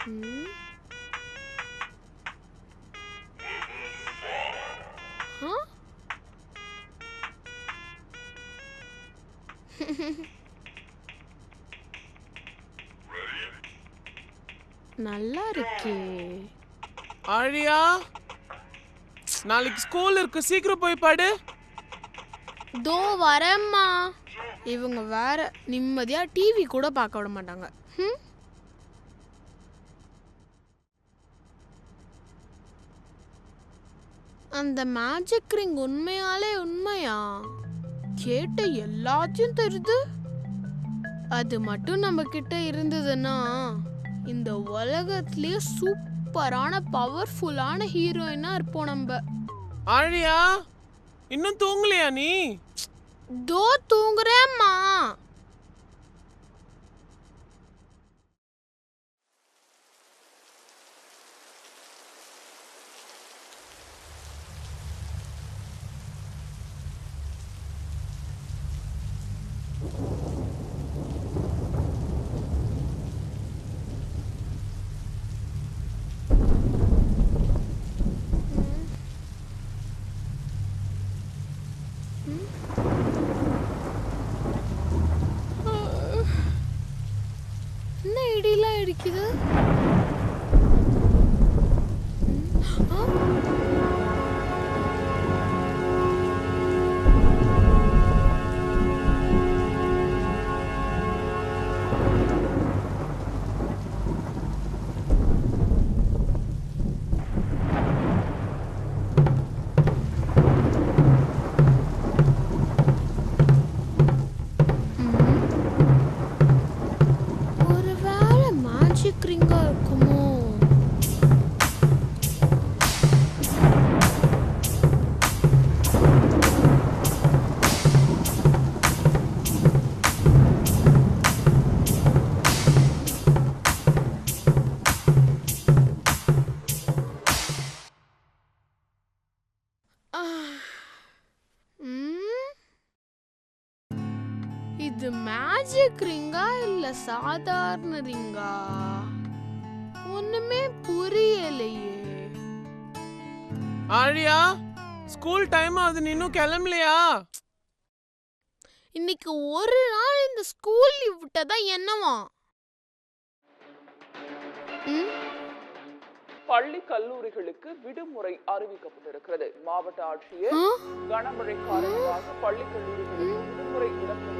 ஆ? நல்லா இருக்கே ஆழியா நாளைக்கு ஸ்கூல் இருக்கு. சீக்கிரம் போய் படு. தோ வரேம்மா. இவங்க வேற நிம்மதியா டிவி கூட பார்க்க விட மாட்டாங்க. ம் அந்த மேஜிக் ரிங் உண்மையாலே உண்மையா? கேட்ட எல்லாத்தையும் தெரியுது. அது மட்டும் நம்ம கிட்ட இருந்ததுன்னா இந்த உலகத்திலேயே சூப்பரான பவர்ஃபுல்லான ஹீரோயினா இருப்போம் நம்ம. ஆழியா இன்னும் தூங்கலையா நீ? தோ தூங்குறேம்மா இடிலாம் அடிக்குது ஆ? மேஜிக் ரிங்கா இது மேஜிக் ரிங்கா இல்ல சாதாரண ரிங்கா? ஒண்ணுமே புரியலையே. ஆழியா ஸ்கூல் டைம் ஆகுது நீ இன்னும் கிளம்பலையா? இன்னைக்கு ஒரு நாள் இந்த ஸ்கூல் லீவ் விட்டதா என்னவா? பள்ளி கல்லூரிகளுக்கு விடுமுறை அறிவிக்கப்பட்டிருக்கிறது. மாவட்ட ஆட்சியர்? கனமழை காரணமாக பள்ளி கல்லூரிகளுக்கு விடுமுறை விடப்படுவதாக